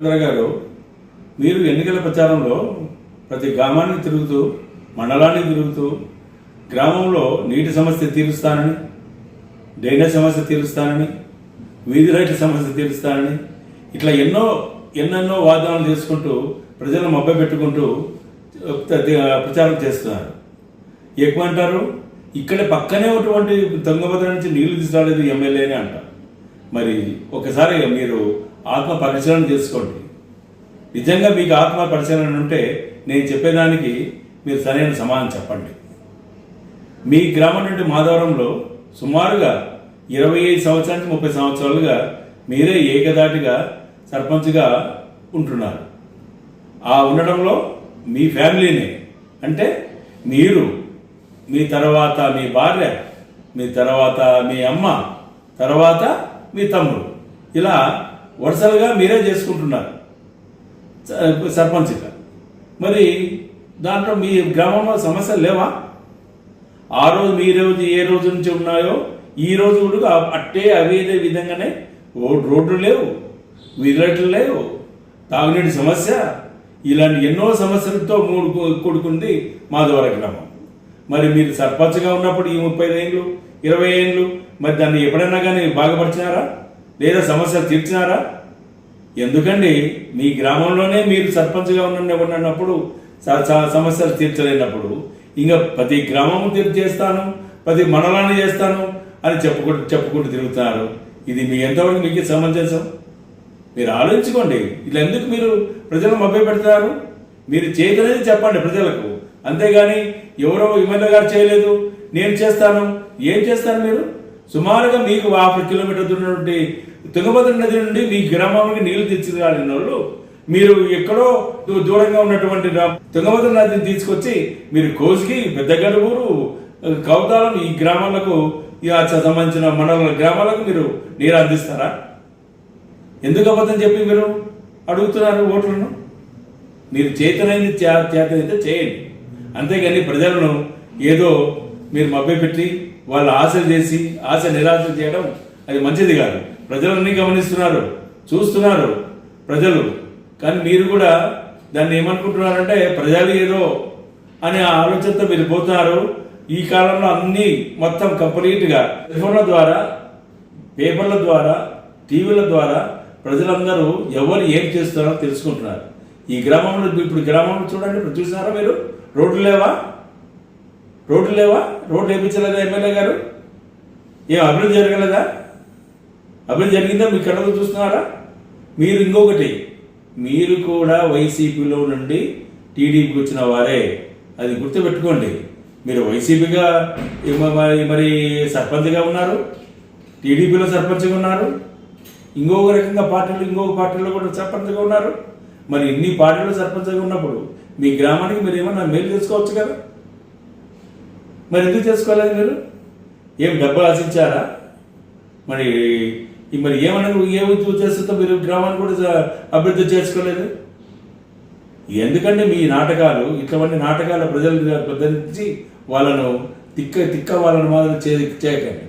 చంద్ర గారు మీరు ఎన్నికల ప్రచారంలో ప్రతి గ్రామాన్ని తిరుగుతూ మండలాన్ని తిరుగుతూ గ్రామంలో నీటి సమస్య తీరుస్తానని డ్రైనేజ్ సమస్య తీరుస్తానని వీధి రైట్ల సమస్య తీరుస్తానని ఇట్లా ఎన్నో ఎన్నెన్నో వాదనలు చేసుకుంటూ ప్రజలను మభ్య పెట్టుకుంటూ ప్రచారం చేస్తున్నారు. ఎక్కువంటారు ఇక్కడ పక్కనే ఉన్నటువంటి తుంగభద్ర నుంచి నీళ్ళు తీసుకురాలేదు ఎమ్మెల్యేనే అంటారు మరి ఒకసారి మీరు ఆత్మ పరిశీలన చేసుకోండి. నిజంగా మీకు ఆత్మ పరిశీలన ఉంటే నేను చెప్పేదానికి మీరు సరైన సమాధానం చెప్పండి. మీ గ్రామం నుండి మాధవరంలో సుమారుగా ఇరవై ఐదు సంవత్సరాల నుంచి ముప్పై సంవత్సరాలుగా మీరే ఏకదాటిగా సర్పంచ్గా ఉంటున్నారు. ఆ ఉండడంలో మీ ఫ్యామిలీనే. అంటే మీరు మీ తర్వాత మీ భార్య మీ తర్వాత మీ అమ్మ తర్వాత మీ తమ్ముడు. ఇలా వరుసలుగా మీరే చేసుకుంటున్నారు. స- సర్పంచ్గా. మరి దాంట్లో మీ గ్రామంలో సమస్యలు లేవా? ఆ రోజు మీ రోజు ఏ రోజు నుంచి ఉన్నాయో ఈ రోజు కూడా అట్టే అవేదే విధంగానే రోడ్లు లేవు విరట్లు లేవు తాగునీటి సమస్య ఇలాంటి ఎన్నో సమస్యలతో మూడు కూడుకుంది మాధవర గ్రామం. మరి మీరు సర్పంచ్గా ఉన్నప్పుడు ఈ ముప్పై ఏళ్ళు ఇరవై ఏళ్ళు మరి దాన్ని ఎప్పుడైనా కానీ బాగుపరిచినారా? లేదా సమస్యలు తీర్చినారా? ఎందుకండి? మీ గ్రామంలోనే మీరు సర్పంచ్గా ఉన్న ఉన్నప్పుడు సమస్యలు తీర్చలేనప్పుడు ఇంకా ప్రతి గ్రామము తీర్చి చేస్తాను ప్రతి మండలాన్ని చేస్తాను అని చెప్పుకుంటూ చెప్పుకుంటూ తిరుగుతున్నారు. ఇది మీ ఎంతవరకు మీకు సమంజసం? మీరు ఆలోచించుకోండి. ఇలా ఎందుకు మీరు ప్రజలను మభ్య పెడతారు మీరు చేయదనేది చెప్పండి ప్రజలకు. అంతేగాని ఎవరో ఎమ్మెల్యే గారు చేయలేదు నేను చేస్తాను ఏం చేస్తాను మీరు? సుమారుగా మీకు యాభై కిలోమీటర్ ఉన్నటువంటి తుంగభద్ర నది నుండి మీ గ్రామానికి నీళ్ళు తెచ్చిరాలిన వాళ్ళు మీరు ఎక్కడో దూరంగా ఉన్నటువంటి తుంగభద్ర నదిని తీసుకొచ్చి మీరు కోసికి పెద్దగడూరు కౌతాలం ఈ గ్రామాలకు ఈ సంబంధించిన మండల గ్రామాలకు మీరు నీరు అందిస్తారా? ఎందుకు అబద్ధం చెప్పి మీరు అడుగుతున్నారు ఓట్లను? మీరు చేతనైంది చే- చేతనైతే చేయండి. అంతేగాని ప్రజలను ఏదో మీరు మభ్యపెట్టి వాళ్ళ ఆశలు చేసి ఆశ నిరాశ చేయడం అది మంచిది కాదు. ప్రజలన్నీ గమనిస్తున్నారు చూస్తున్నారు ప్రజలు. కానీ మీరు కూడా దాన్ని ఏమనుకుంటున్నారంటే ప్రజలు ఏదో అనే ఆలోచనతో మీరు పోతున్నారు. ఈ కాలంలో అన్నీ మొత్తం కంప్లీట్గా టెలిఫోన్ల ద్వారా పేపర్ల ద్వారా టీవీల ద్వారా ప్రజలందరూ ఎవరు ఏం చేస్తున్నారో తెలుసుకుంటున్నారు. ఈ గ్రామంలో ఇప్పుడు గ్రామంలో చూడండి చూసారా మీరు? రోడ్లు లేవా? రోడ్లు లేవా? రోడ్లు వేయించలేదా ఎమ్మెల్యే గారు? ఏం అభివృద్ధి జరగలేదా? అభివృద్ధి జరిగిందా? మీ కళ్ళతో చూస్తున్నారా? మీరు ఇంకొకటి మీరు కూడా వైసీపీలో నుండి టీడీపీకి వచ్చిన వారే. అది గుర్తుపెట్టుకోండి. మీరు వైసీపీగా మరి మరి సర్పంచ్గా ఉన్నారు టీడీపీలో సర్పంచ్గా ఉన్నారు. ఇంకొక రకంగా పార్టీలు ఇంకొక పార్టీలో కూడా సర్పంచ్గా ఉన్నారు. మరి ఇన్ని పార్టీలు సర్పంచ్గా ఉన్నప్పుడు మీ గ్రామానికి మీరు ఏమన్నా మేలు చేసుకోవచ్చు కదా? మరి ఎందుకు చేసుకోలేదు మీరు? ఏం డబ్బులు ఆశించారా? మరి మరి ఏమన్నా ఏ ఉద్యోగం చేస్తుందో మీరు గ్రామాన్ని కూడా అభివృద్ధి చేసుకోలేదు? ఎందుకంటే మీ నాటకాలు ఇటువంటి నాటకాల ప్రజలు ప్రదర్శించి వాళ్ళను తిక్క తిక్క వాళ్ళను మాత్రం చే చేయకండి.